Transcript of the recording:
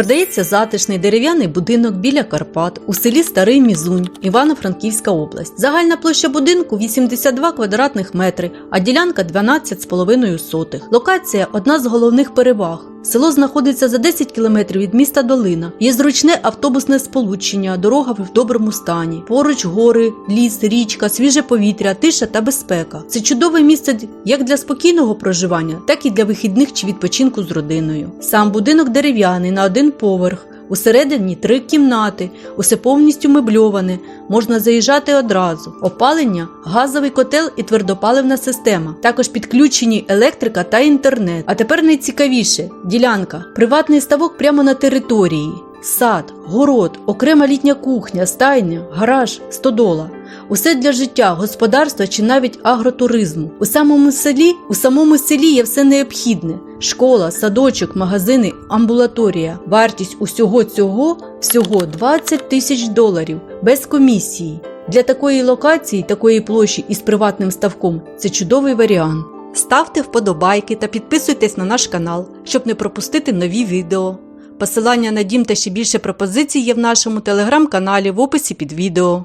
Продається затишний дерев'яний будинок біля Карпат у селі Старий Мізунь, Івано-Франківська область. Загальна площа будинку 82 квадратних метри, а ділянка 12,5 сотих. Локація одна з головних переваг. Село знаходиться за 10 кілометрів від міста Долина. Є зручне автобусне сполучення, дорога в доброму стані. Поруч гори, ліс, річка, свіже повітря, тиша та безпека. Це чудове місце як для спокійного проживання, так і для вихідних чи відпочинку з родиною. Сам будинок дерев'яний на один поверх. Усередині три кімнати, усе повністю мебльоване, можна заїжджати одразу. Опалення, газовий котел і твердопаливна система. Також підключені електрика та інтернет. А тепер найцікавіше ділянка, приватний ставок прямо на території. Сад, город, окрема літня кухня, стайня, гараж, стодола. Усе для життя, господарства чи навіть агротуризму. У самому селі, у самому селі є все необхідне: школа, садочок, магазини, амбулаторія. Вартість усього цього всього 20 тисяч доларів без комісії. Для такої локації, такої площі із приватним ставком це чудовий варіант. Ставте вподобайки та підписуйтесь на наш канал, щоб не пропустити нові відео. Посилання на дім та ще більше пропозицій є в нашому телеграм-каналі в описі під відео.